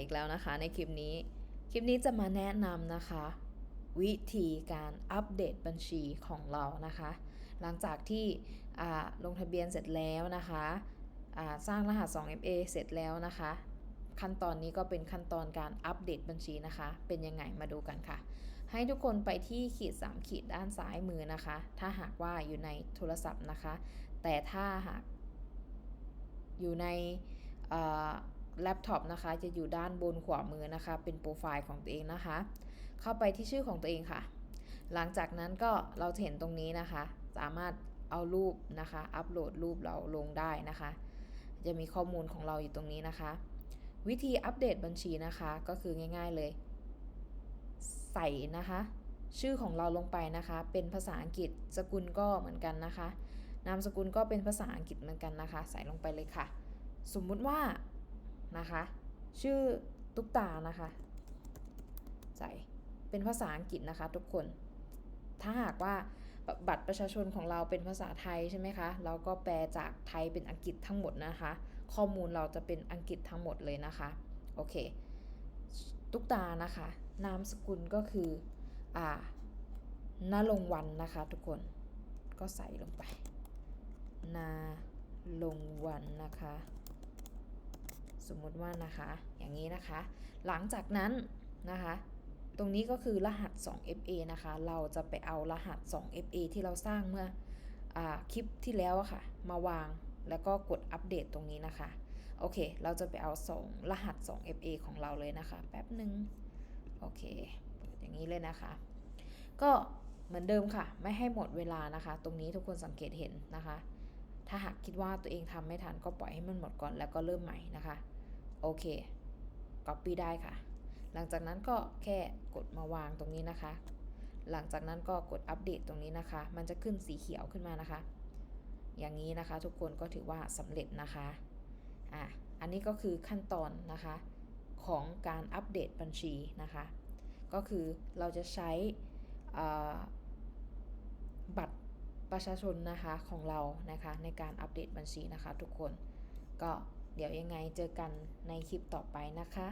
อีกแล้วนะคะในคลิปนี้ คลิปนี้จะมาแนะนำนะคะ วิธีการอัปเดตบัญชีของเรานะคะ หลังจากที่ลงทะเบียนเสร็จแล้วนะคะสร้างรหัส 2FA เสร็จแล้วนะคะ ขั้นตอนนี้ก็เป็นขั้นตอนการอัปเดตบัญชีนะคะ เป็นยังไงมาดูกันค่ะ ให้ทุกคนไปที่ขีด 3 ขีดด้านซ้ายมือนะคะ ถ้าหากว่าอยู่ในโทรศัพท์นะคะ แต่ถ้าหากอยู่ใน แล็ปท็อปนะคะ จะอยู่ด้านบนขวามือนะคะ เป็นโปรไฟล์ของตัวเองนะคะ เข้าไปที่ชื่อของตัวเองค่ะ หลังจากนั้นก็เราจะเห็นตรงนี้นะคะ สามารถเอารูปนะคะ อัปโหลดรูปเราลงได้นะคะ จะมีข้อมูลของเราอยู่ตรงนี้นะคะ วิธีอัปเดตบัญชีนะคะก็คือง่าย ๆเลย ใส่นะคะ ชื่อของเราลงไปนะคะ เป็นภาษาอังกฤษสกุลก็เหมือนกันนะคะ นามสกุลก็เป็นภาษาอังกฤษเหมือนกันนะคะ ใส่ลงไปเลยค่ะ สมมุติว่า นะคะ ชื่อตุ๊กตานะคะ ใส่เป็นภาษาอังกฤษนะคะทุกคน ถ้าหากว่าบัตรประชาชนของเราเป็นภาษาไทยใช่ไหมคะ เราก็แปลจากไทยเป็นอังกฤษทั้งหมดนะคะ ข้อมูลเราจะเป็นอังกฤษทั้งหมดเลยนะคะ โอเค ตุ๊กตานะคะ นามสกุลก็คือ อ่านลงวันนะคะทุกคน ก็ใส่ลงไป นาลงวันนะคะ สมมติว่านะคะ อย่างนี้นะคะ หลังจากนั้นนะคะ ตรงนี้ก็คือรหัส 2FA นะคะ เราจะไปเอารหัส 2FA ที่เราสร้างเมื่ออคลิปที่แล้วอะค่ะ มาวางแล้วก็กดอัปเดตตรงนี้นะคะ โอเค เราจะไปเอา 2 รหัส 2FA ของเราเลยนะคะ แป๊บหนึ่งโอเค อย่างนี้เลยนะคะ ก็เหมือนเดิมค่ะ ไม่ให้หมดเวลานะคะ ตรงนี้ทุกคนสังเกตเห็นนะคะ ถ้าหากคิดว่าตัวเองทำไม่ทันก็ปล่อยให้มันหมดก่อนแล้วก็เริ่มใหม่นะคะ โอเค copy ได้ค่ะ หลังจากนั้นก็แค่กดมาวางตรงนี้นะคะ หลังจากนั้นก็กดอัปเดตตรงนี้นะคะ มันจะขึ้นสีเขียวขึ้นมานะคะ อย่างนี้นะคะทุกคนก็ถือว่าสำเร็จนะคะอะอันนี้ก็คือขั้นตอนนะคะของการอัปเดตบัญชีนะคะ ก็คือเราจะใช้บัตรประชาชนนะคะของเรานะคะในการอัปเดตบัญชีนะคะทุกคนก็ เดี๋ยวยังไงเจอกันในคลิปต่อไปนะคะ